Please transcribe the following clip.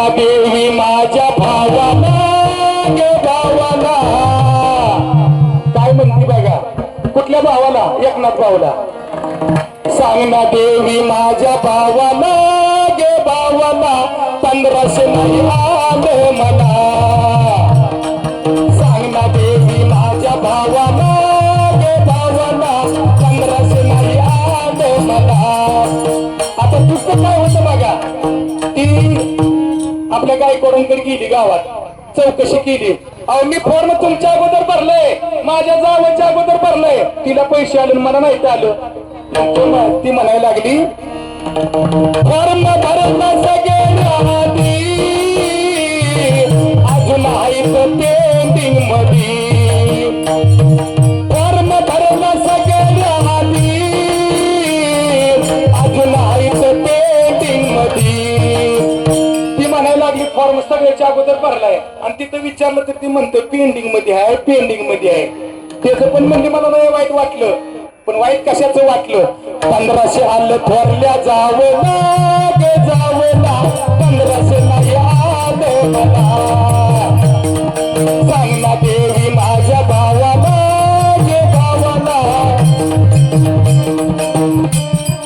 सांग देवी माझ्या भावाला गे भावाला. काय म्हणते बघा कुठल्या भावाला? एकनाथ भावाला सांग ना देवी माझ्या भावाला गे भावाला. पंधराशे नाही आलं. आपल्या गायकवाडांकडे गेली गावात. चौकशी केली. अहो मी फॉर्म तुमच्या अगोदर भरलंय. माझ्या जावाच्या अगोदर भरलंय. तिला पैसे आले मला माहिती आलं. ती म्हणायला लागली फॉर्म भरला सगळे अजून आहेत फॉर्म सगळ्याच्या अगोदर भरलाय. आणि तिथं विचारलं तर ती म्हणते पेंडिंगमध्ये आहे पेंडिंगमध्ये आहे. त्याचं पण म्हणजे मला नाही वाईट वाटलं. पण वाईट कशाचं वाटलं? पंधराशे आलं थोरल्या जावं